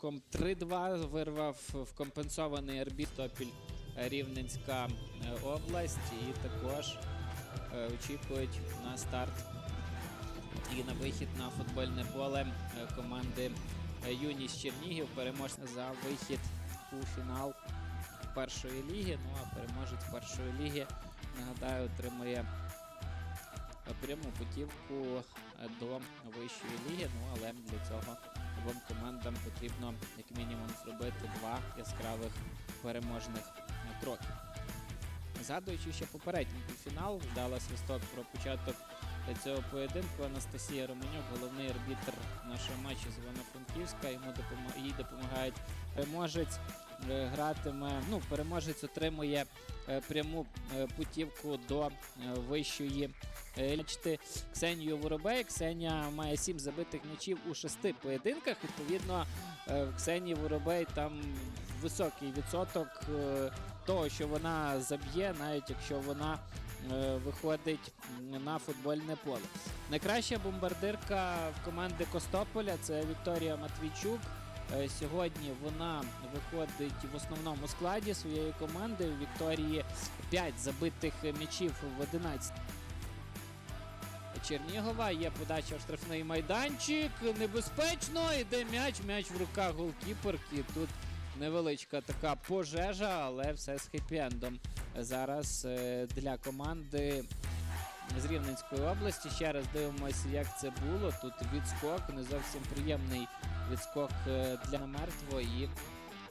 Ком 3-2 вирвав в компенсований арбітопіль Рівненська е, область і також е, очікують на старт і на вихід на футбольне поле е, команди Юність Чернігів. Переможця за вихід у фінал першої ліги. Ну а переможець першої ліги, нагадаю, отримує пряму путівку до вищої ліги. Ну але для цього обом командам потрібно як мінімум зробити два яскравих переможних кроки. Згадуючи ще попередній півфінал, вдала свисток про початок цього поєдинку. Анастасія Романюк, головний арбітр нашого матчу з Івано-Франківська. Йому допомагає допомагають переможець. Е, Гратиме, ну, переможець отримує е, пряму е, путівку до вищої лічти Ксенію Воробей. Ксенія має сім забитих м'ячів у шести поєдинках. Відповідно, Ксенії Воробей там високий відсоток того, що вона заб'є, навіть якщо вона виходить на футбольне поле. Найкраща бомбардирка в команди Костополя це Вікторія Матвійчук. Е, Сьогодні вона виходить в основному складі своєї команди. У Вікторії 5 забитих м'ячів в 11 Чернігова. Є подача в штрафний майданчик. Небезпечно. Йде м'яч. М'яч в руках голкіперки. Тут невеличка така пожежа, але все з хеппі-ендом. Зараз е, для команди з Рівненської області. Ще раз дивимося, як це було. Тут відскок, не зовсім приємний відскок е, для мертво. І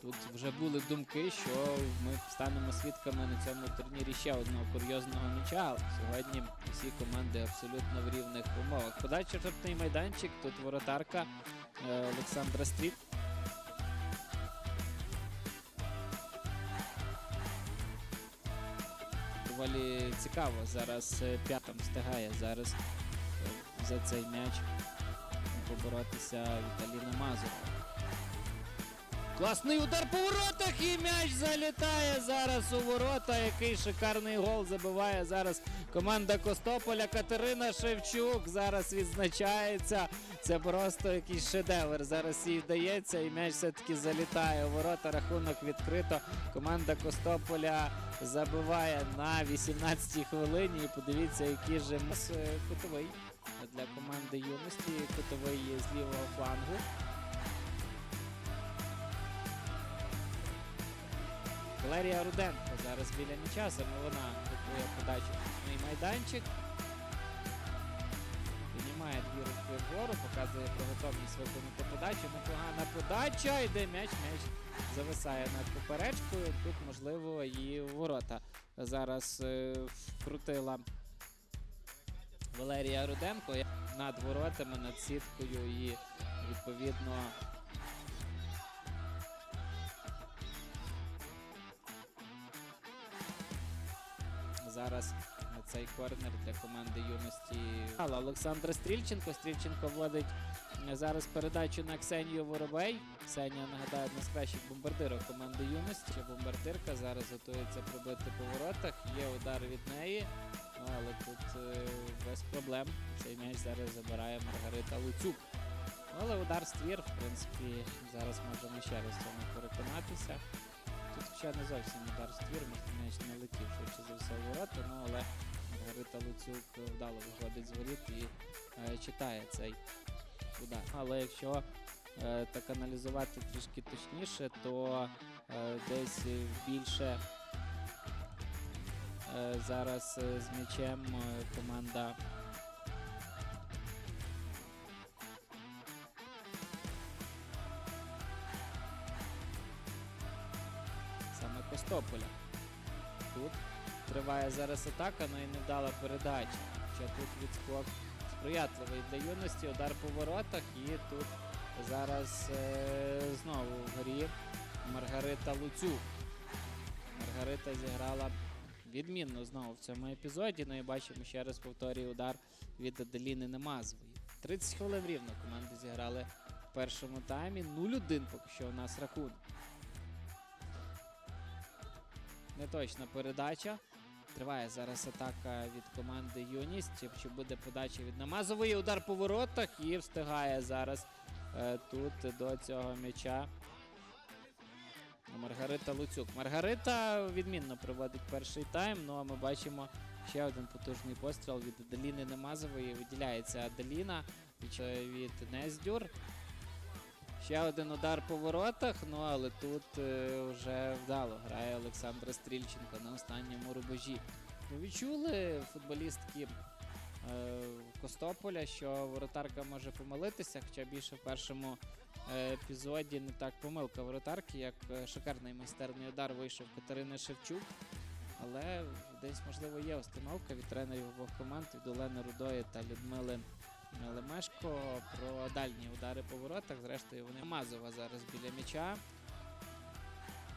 тут вже були думки, що ми станемо свідками на цьому турнірі ще одного курйозного м'яча. Сьогодні всі команди абсолютно в рівних умовах. Подача жовтий майданчик. Тут воротарка е, Олександра Стріт. Доволі цікаво. Зараз е, п'ятом встигає зараз за цей м'яч поборотися Віталіна Мазур. Класний удар по воротах і м'яч залітає зараз у ворота. Який шикарний гол забиває зараз команда Костополя. Катерина Шевчук зараз відзначається. Це просто якийсь шедевр. Зараз їй вдається, і м'яч все-таки залітає у ворота. Рахунок відкрито. Команда Костополя забиває на 18-й хвилині. І подивіться, який же е, кутовий для команди юності. Кутовий з лівого флангу. Валерія Руденко зараз біля м'яча, саме вона готує подачу на майданчик. Піднімає дві руки вгору, показує про готовність виконати подачу. Непогана подача, йде м'яч, м'яч зависає над поперечкою. Тут, можливо, і ворота зараз е, вкрутила Валерія Руденко над воротами, над сіткою і відповідно. Зараз цей корнер для команди юності. Але Олександра Стрільченко. Стрільченко вводить е, зараз передачу на Ксенію Воробей. Ксенія нагадаю одна з кращих бомбардирів команди юності. Бомбардирка зараз готується пробити по воротах. Є удар від неї. Ну, але тут е, без проблем. Цей м'яч зараз забирає Маргарита Луцюк. Ну, Але удар ствір, в принципі, зараз можемо ще раз цьому переконатися. Тут ще не зовсім удар ствір, м'яч не летів швидше за все ворота, ну але Маргарита Луцюк вдало виходить з воріт і е, читає цей удар. Але якщо е, так аналізувати трішки точніше, то е, десь більше е, зараз е, з м'ячем е, команда. саме Костополя. Тут триває зараз атака, але і невдала передача. Хоча тут відскок сприятливий для юності, удар по воротах, і тут зараз е, знову вгорі Маргарита Луцюк. Маргарита зіграла відмінно знову в цьому епізоді. Ну і бачимо ще раз повторює удар від Аделіни Немазової. 30 хвилин рівно команди зіграли в першому таймі. 0-1 поки що у нас рахунок. Неточна передача. Триває зараз атака від команди Юність. Чи буде подача від Намазової? Удар по воротах і встигає зараз е, тут до цього м'яча Маргарита Луцюк. Маргарита відмінно проводить перший тайм. Ну а ми бачимо ще один потужний постріл від Аделіни Немазової. Виділяється Аделіна від, від Нездюр. Ще один удар по воротах, ну але тут е, вже вдало грає Олександра Стрільченко на останньому рубежі. Відчули футболістки е, Костополя, що воротарка може помилитися, хоча більше в першому е, епізоді не так помилка воротарки, як шикарний майстерний удар вийшов Катерини Шевчук. Але десь, можливо, є установка від тренерів обох команд від Олени Рудої та Людмили Лемешко про дальні удари по воротах. Зрештою, вони Намазова зараз біля м'яча.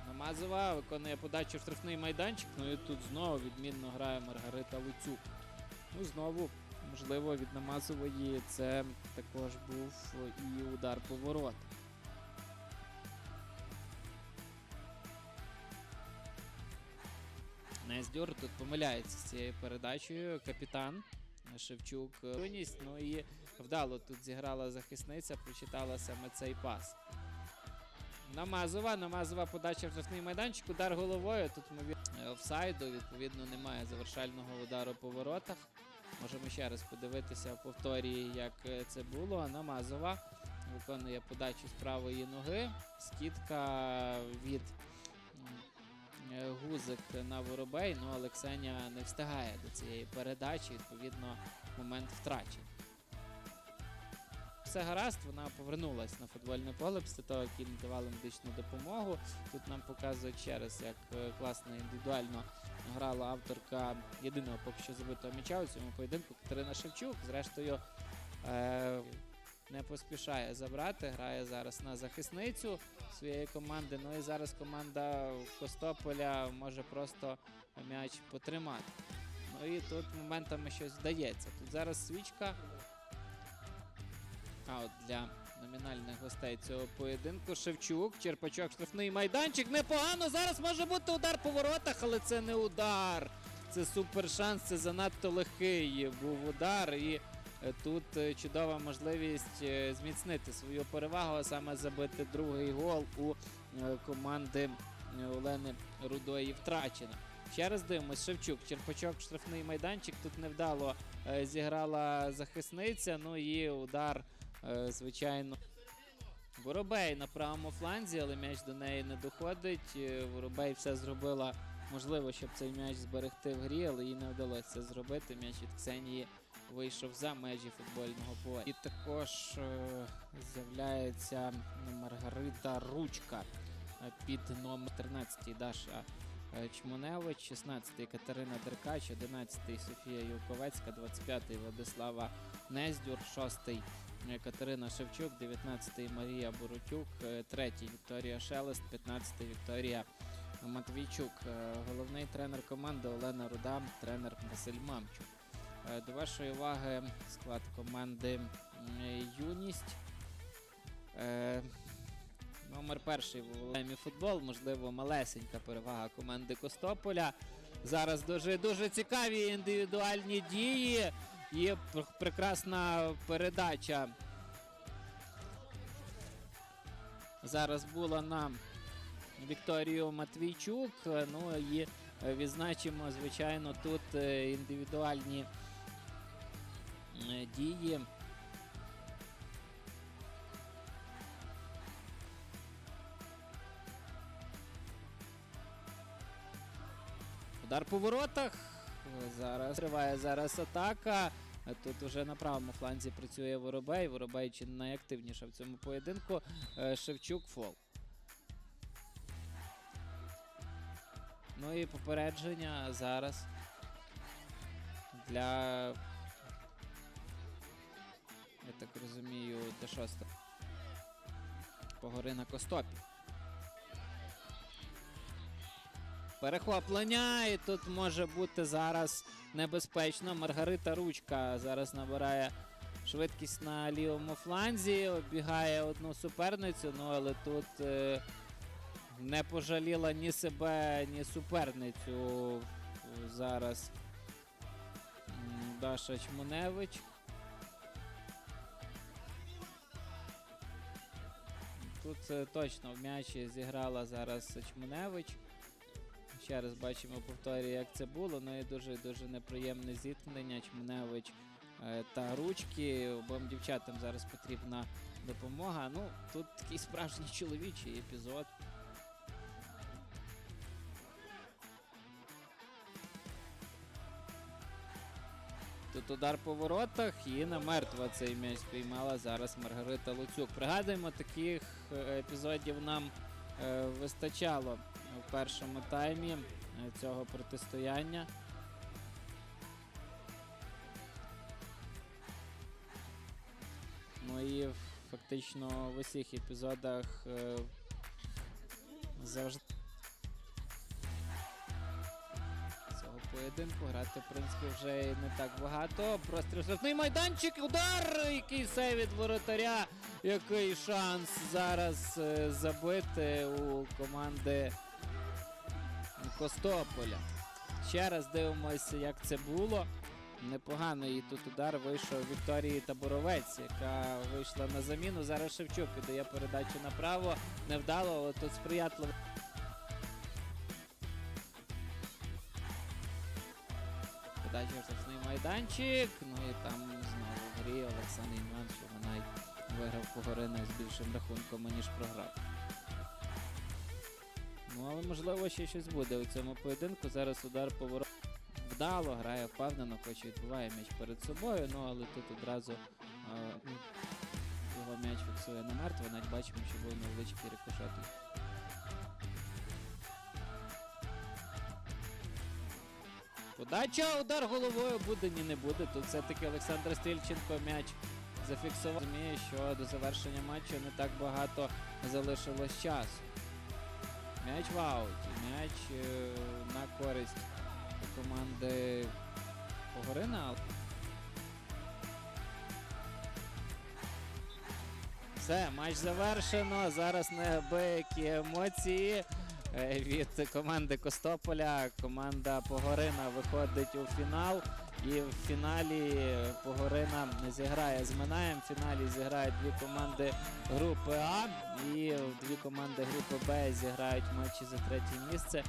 Намазова виконує подачу в штрафний майданчик. Ну і тут знову відмінно грає Маргарита Луцюк. Ну, знову, можливо, від Намазової це також був і удар по воротах. Нездюр тут помиляється з цією передачею. Капітан Шевчук. е, юність, Ну і вдало тут зіграла захисниця, прочитала саме цей пас. Намазова, намазова подача в штрафний майданчик, удар головою. Тут ми офсайду, відповідно, немає завершального удару по воротах. Можемо ще раз подивитися в повторі, як е, це було. Намазова виконує подачу з правої ноги. Скидка від е, гузик на воробей. Ну, але Ксеня не встигає до цієї передачі. Відповідно, момент втрачений. Все гаразд, вона повернулась на футбольне поле після того, як їй надавали медичну допомогу. Тут нам показують ще раз, як е, класно індивідуально грала авторка єдиного поки що забитого м'яча у цьому поєдинку Катерина Шевчук. Зрештою, е, не поспішає забрати, грає зараз на захисницю своєї команди. Ну і зараз команда Костополя може просто м'яч потримати. Ну і тут моментами щось вдається. Тут зараз свічка. А от для номінальних гостей цього поєдинку Шевчук, Черпачок, штрафний майданчик. Непогано. Зараз може бути удар по воротах, але це не удар. Це супер шанс, це занадто легкий був удар. І тут е, чудова можливість е, зміцнити свою перевагу, а саме забити другий гол у е, команди е, Олени Рудої втрачено. Ще раз дивимось, Шевчук, Черпачок, штрафний майданчик. Тут невдало е, зіграла захисниця. Ну і удар, е, звичайно. Воробей на правому фланзі, але м'яч до неї не доходить. Е, Воробей все зробила можливо, щоб цей м'яч зберегти в грі, але їй не вдалося зробити. М'яч від Ксенії вийшов за межі футбольного поля. І також е, з'являється Маргарита Ручка е, під номер 13 Даша е, Чмуневич, 16 Катерина Деркач, 11 Софія Юлковецька, 25 Владислава Нездюр, 6 Катерина Шевчук, 19 Марія Боротюк, 3 Вікторія Шелест, 15 Вікторія Матвійчук. Головний тренер команди Олена Руда, тренер Василь Мамчук. Е, До вашої уваги склад команди Юність. Е, Номер перший в Володимі футбол, можливо, малесенька перевага команди Костополя. Зараз дуже дуже цікаві індивідуальні дії. Є прекрасна передача. Зараз була на Вікторію Матвійчук. Е, Ну і відзначимо, звичайно, тут індивідуальні дії. Удар по воротах. Е, Зараз триває зараз атака. Е, Тут уже на правому фланзі працює Воробей. Воробей чи не найактивніша в цьому поєдинку. Е, Шевчук фол. Ну і попередження зараз для. Розумію, до шостого. Погори на Костопі. Перехоплення, і тут може бути зараз небезпечно. Маргарита Ручка зараз набирає швидкість на лівому фланзі, оббігає одну суперницю, ну але тут е, не пожаліла ні себе, ні суперницю зараз Даша Чмуневич. Тут е, точно в м'ячі зіграла зараз Чмуневич. Ще раз бачимо повторі, як це було. Ну і дуже дуже неприємне зіткнення. Чмуневич е, та ручки. Обом дівчатам зараз потрібна допомога. Ну, тут такий справжній чоловічий епізод. Тут удар по воротах і намертво цей м'яч спіймала зараз Маргарита Луцюк. Пригадуємо, таких е, епізодів нам е, вистачало в першому таймі е, цього протистояння. Ну і фактично в усіх епізодах завжди поєдинку грати, в принципі, вже не так багато. Простріл штрафний майданчик, удар! Який сейв від воротаря. Який шанс зараз е, забити у команди Костополя. Ще раз дивимося, як це було. Непоганий тут удар вийшов Вікторії Таборовець, яка вийшла на заміну. Зараз Шевчук віддає передачу направо. Невдало, але тут сприятливо. Подача в штрафний майданчик. Ну і там знову в грі Олександр Іван, що вона виграв Погориною з більшим рахунком, ніж програв. Ну, але можливо ще щось буде у цьому поєдинку. Зараз удар поворот вдало, грає впевнено, хоч і відбиває м'яч перед собою. Ну але тут одразу його м'яч фіксує на мертво. Навіть бачимо, що був невеличкий рикошет. Подача, удар головою буде, ні не буде. Тут все-таки Олександр Стрільченко м'яч зафіксував. Розуміє, що до завершення матчу не так багато залишилось часу. М'яч в ауті, м'яч е, на користь команди Погорина. Все, матч завершено. Зараз неабиякі емоції від команди Костополя. Команда Погорина виходить у фінал. І в фіналі Погорина зіграє з Минаєм. В фіналі зіграють дві команди групи А. І дві команди групи Б зіграють матчі за третє місце.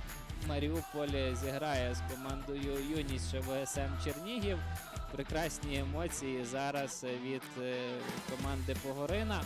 Маріуполь зіграє з командою Юність ШВСМ Чернігів. Прекрасні емоції зараз від е, команди Погорина.